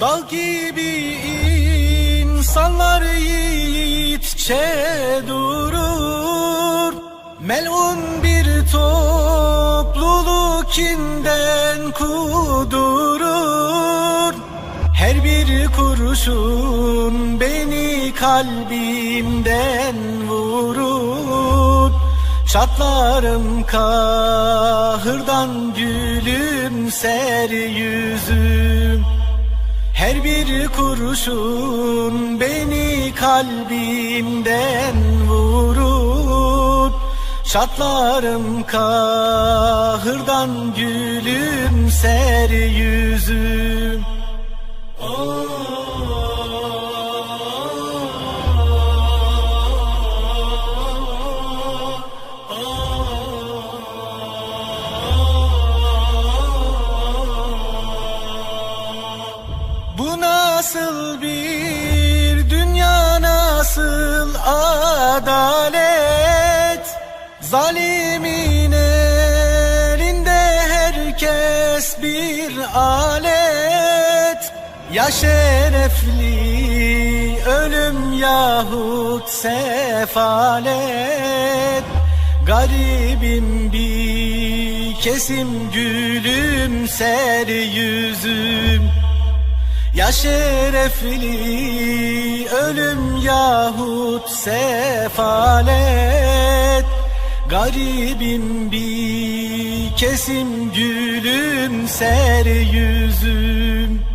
Dal gibi insanlar yiğitçe durur. Melun bir topluluk kinden kudurur. Her bir kurşun beni kalbimden vurur. Çatlarım kahırdan gülümser yüzüm her bir kurşun beni kalbimden vurur. Çatlarım kahırdan gülümser yüzüm nasıl bir dünya nasıl adalet? Zalimin elinde herkes bir alet. Ya şerefli ölüm yahut sefalet. Garibim bir kesim gülümser yüzüm ya şerefli ölüm yahut sefalet Garibim bir kesim gülümser yüzüm